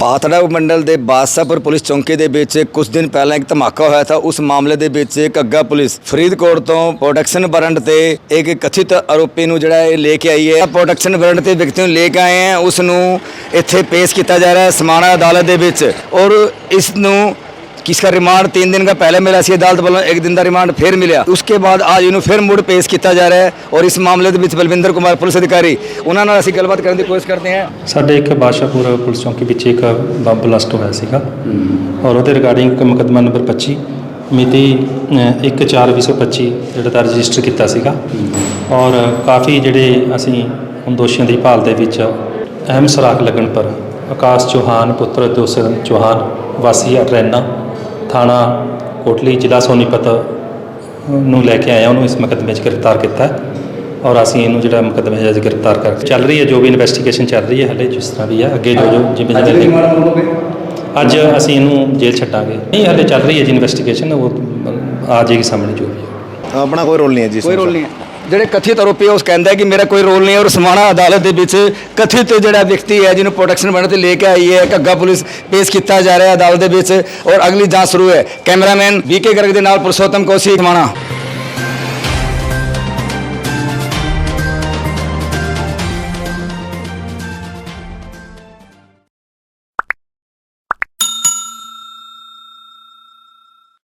ਪਾਤੜਾ ਮੰਡਲ ਦੇ ਬਾਦਸ਼ਾਹਪੁਰ ਪੁਲਿਸ ਚੌਂਕੀ ਦੇ ਵਿੱਚ ਕੁਝ ਦਿਨ ਪਹਿਲਾਂ ਇੱਕ ਧਮਾਕਾ ਹੋਇਆ था ਉਸ ਮਾਮਲੇ ਦੇ ਵਿੱਚ ਕੱਗਾ ਪੁਲਿਸ ਫਰੀਦਕੋਟ ਤੋਂ ਪ੍ਰੋਡਕਸ਼ਨ ਵਾਰੰਟ ਤੇ ਇੱਕ ਕਥਿਤ ਆਰੋਪੀ ਨੂੰ ਜਿਹੜਾ ਇਹ ਲੈ ਕੇ ਆਈ ਹੈ। ਪ੍ਰੋਡਕਸ਼ਨ ਵਾਰੰਟ ਤੇ ਵਿਅਕਤੀ ਨੂੰ ਲੈ ਕੇ ਆਏ ਹੈ ਉਸ ਨੂੰ ਇੱਥੇ ਪੇਸ਼ ਕੀਤਾ ਜਾ ਰਿਹਾ ਹੈ ਸਮਾਣਾ ਅਦਾਲਤ ਦੇ ਵਿੱਚ ਔਰ ਇਸ ਨੂੰ किसका रिमांड तीन दिन का पहले मिला सी अदालत वालों एक दिन का रिमांड फिर मिला उसके बाद आज ਇਹਨੂੰ ਫਿਰ ਮੁੜ ਪੇਸ਼ ਕੀਤਾ ਜਾ ਰਿਹਾ ਹੈ ਔਰ ਇਸ ਮਾਮਲੇ ਦੇ ਵਿੱਚ ਬਲਵਿੰਦਰ ਕੁਮਾਰ ਪੁਲਿਸ ਅਧਿਕਾਰੀ ਉਹਨਾਂ ਨਾਲ ਅਸੀਂ ਗੱਲਬਾਤ ਕਰਨ ਦੀ ਕੋਸ਼ਿਸ਼ ਕਰਦੇ ਹਾਂ ਸਾਡੇ ਇੱਕ ਬਾਦਸ਼ਾਹਪੁਰ ਪੁਲਿਸ ਚੌਂਕੀ ਵਿੱਚ ਇੱਕ ਬੰਬ ਬਲਾਸਟ ਹੋਇਆ ਸੀਗਾ ਔਰ ਉਹਦੇ ਰਿਗਾਰਡਿੰਗ ਮੁਕੱਦਮਾ ਨੰਬਰ 25 ਮਿਤੀ 1/4/2025 ਜਿਹੜਾ ਦਾ ਰਜਿਸਟਰ ਕੀਤਾ ਸੀਗਾ ਔਰ ਕਾਫੀ ਜਿਹੜੇ ਅਸੀਂ ਹੁਣ ਦੋਸ਼ੀਆਂ ਦੀ ਭਾਲ ਦੇ ਵਿੱਚ ਅਹਿਮ ਸਰਾਖ ਲੱਗਣ ਪਰ ਆਕਾਸ਼ ਚੌਹਾਨ ਪੁੱਤਰ ਦੋਸਨ ਚੌਹਾਨ ਵਾਸੀ ਅਟਰੈਨਾ ਥਾਣਾ ਕੋਟਲੀ ਜ਼ਿਲ੍ਹਾ ਸੋਨੀਪਤ ਨੂੰ ਲੈ ਕੇ ਆਇਆ। ਉਹਨੂੰ ਇਸ ਮੁਕੱਦਮੇ 'ਚ ਗ੍ਰਿਫਤਾਰ ਕੀਤਾ ਹੈ ਔਰ ਅਸੀਂ ਇਹਨੂੰ ਜਿਹੜਾ ਮੁਕੱਦਮੇ 'ਚ ਗ੍ਰਿਫਤਾਰ ਕਰਕੇ ਚੱਲ ਰਹੀ ਹੈ ਜੋ ਵੀ ਇਨਵੈਸਟੀਗੇਸ਼ਨ ਚੱਲ ਰਹੀ ਹੈ ਹਲੇ ਜਿਸ ਤਰ੍ਹਾਂ ਵੀ ਹੈ ਅੱਗੇ ਜੋ ਜੋ ਜਿਵੇਂ ਜਿਵੇਂ ਅੱਜ ਅਸੀਂ ਇਹਨੂੰ ਜੇਲ੍ਹ ਛੱਡਾਂਗੇ। ਨਹੀਂ ਹਲੇ ਚੱਲ ਰਹੀ ਹੈ ਜੀ ਇਨਵੈਸਟੀਗੇਸ਼ਨ ਉਹ ਆ ਜਾਏਗੀ ਸਾਹਮਣੇ ਜੋ ਵੀ ਹੈ। ਆਪਣਾ ਕੋਈ ਰੋਲ ਨਹੀਂ ਹੈ ਜੀ ਇਸ ਕੋਈ। ਰੋਲ ਨਹੀਂ ਹੈ। ਜਿਹੜੇ ਕਥਿਤ ਆਰੋਪੀ ਹੈ ਉਸ ਕਹਿੰਦਾ ਕਿ ਮੇਰਾ ਕੋਈ ਰੋਲ ਨਹੀਂ ਹੈ ਔਰ ਸਮਾਣਾ ਅਦਾਲਤ ਦੇ ਵਿੱਚ ਕਥਿਤ ਜਿਹੜਾ ਵਿਅਕਤੀ ਹੈ, ਜਿਹਨੂੰ ਪ੍ਰੋਟੈਕਸ਼ਨ ਬਣ ਤੇ ਲੈ ਕੇ ਆਈ ਹੈ ਘੱਗਾ ਪੁਲਿਸ ਪੇਸ਼ ਕੀਤਾ ਜਾ ਰਿਹਾ ਹੈ ਅਦਾਲਤ ਦੇ ਵਿੱਚ ਔਰ ਅਗਲੀ ਜਾਂਚ ਸ਼ੁਰੂ ਹੈ। ਕੈਮਰਾਮੈਨ ਵੀਕੇ ਗਰਗ ਦੇ ਨਾਲ ਪੁਰਸ਼ੋਤਮ ਕੋਸੀ, ਸਮਾਣਾ।